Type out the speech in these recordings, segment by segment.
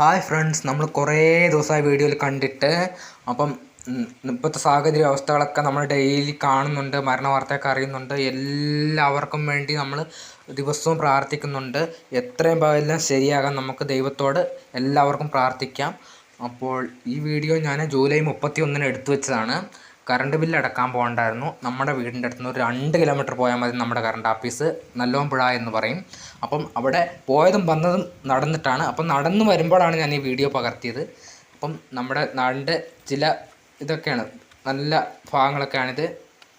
Hi friends നമ്മൾ കുറേ ദിവസമായി വീഡിയോയിൽ കണ്ടിട്ട് അപ്പം ഇപ്പോഴത്തെ സാഹചര്യ അവസ്ഥകളൊക്കെ നമ്മൾ ഡെയിലി കാണുന്നുണ്ട് മരണ വാർത്തയൊക്കെ അറിയുന്നുണ്ട്. എല്ലാവർക്കും വേണ്ടി നമ്മൾ ദിവസവും പ്രാർത്ഥിക്കുന്നുണ്ട്. എത്രയും എല്ലാം ശരിയാകാൻ നമുക്ക് ദൈവത്തോട് എല്ലാവർക്കും പ്രാർത്ഥിക്കാം. അപ്പോൾ ഈ വീഡിയോ ഞാൻ ജൂലൈ മുപ്പത്തി ഒന്നിന് എടുത്തു വെച്ചതാണ്. കറണ്ട് ബില്ല് അടക്കാൻ പോകണ്ടായിരുന്നു. നമ്മുടെ വീടിന്റെ അടുത്ത് നിന്ന് ഒരു രണ്ട് കിലോമീറ്റർ പോയാൽ മതി നമ്മുടെ കറണ്ട് ഓഫീസ്. നല്ലോമ്പുഴ എന്ന് പറയും. അപ്പം അവിടെ പോയതും വന്നതും നടന്നിട്ടാണ്. അപ്പം നടന്നു വരുമ്പോഴാണ് ഞാൻ ഈ വീഡിയോ പകർത്തിയത്. അപ്പം നമ്മുടെ നാടിന്റെ ചില ഇതൊക്കെയാണ്. നല്ല ഭാഗങ്ങളൊക്കെയാണിത്.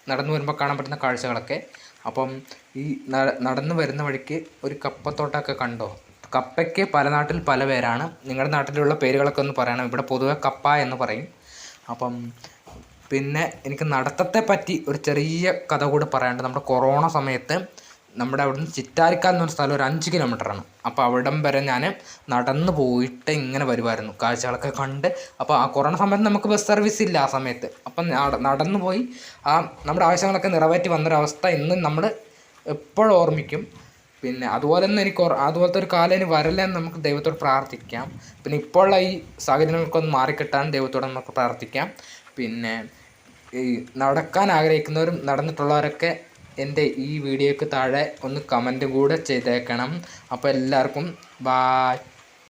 നടന്നു വരുമ്പോൾ കാണാൻ പറ്റുന്ന കാഴ്ചകളൊക്കെ. അപ്പം ഈ നടന്നു വരുന്ന വഴിക്ക് ഒരു കപ്പത്തോട്ടമൊക്കെ കണ്ടോ? കപ്പയ്ക്ക് പല നാട്ടിൽ പല പേരാണ്. നിങ്ങളുടെ നാട്ടിലുള്ള പേരുകളൊക്കെ ഒന്ന് പറയണം. ഇവിടെ പൊതുവെ കപ്പ എന്ന് പറയും. അപ്പം പിന്നെ എനിക്ക് നടത്തത്തെ പറ്റി ഒരു ചെറിയ കഥ കൂടി പറയാനുണ്ട്. നമ്മുടെ കൊറോണ സമയത്ത് നമ്മുടെ അവിടുന്ന് ചിറ്റാരിക്കാൽ പറഞ്ഞ സ്ഥലം ഒരു അഞ്ച് കിലോമീറ്ററാണ് അപ്പോൾ അവിടം വരെ ഞാൻ നടന്നു പോയിട്ട് ഇങ്ങനെ വരുമായിരുന്നു കാഴ്ചകളൊക്കെ കണ്ട് അപ്പോൾ ആ കൊറോണ സമയത്ത് നമുക്ക് ബസ് സർവീസ് ഇല്ല ആ സമയത്ത്. അപ്പം നട- നടന്നു പോയി. ആ നമ്മുടെ ആവശ്യങ്ങളൊക്കെ നിറവേറ്റി വന്നൊരവസ്ഥ ഇന്ന് നമ്മൾ എപ്പോഴും ഓർമ്മിക്കും. പിന്നെ അതുപോലെ തന്നെ എനിക്ക് അതുപോലത്തെ ഒരു കാലം ഇനി എന്ന് നമുക്ക് ദൈവത്തോട് പ്രാർത്ഥിക്കാം. പിന്നെ ഇപ്പോഴുള്ള ഈ സാഹചര്യങ്ങൾക്കൊന്ന് മാറിക്കിട്ടാൻ ദൈവത്തോട് നമുക്ക് പ്രാർത്ഥിക്കാം. പിന്നെ ഈ നടക്കാൻ ആഗ്രഹിക്കുന്നവരും നടന്നിട്ടുള്ളവരൊക്കെ എന്റെ ഈ വീഡിയോയ്ക്ക് താഴെ ഒന്ന് കമന്റും കൂടെ ചെയ്തേക്കണം. അപ്പോൾ എല്ലാവർക്കും ബായ്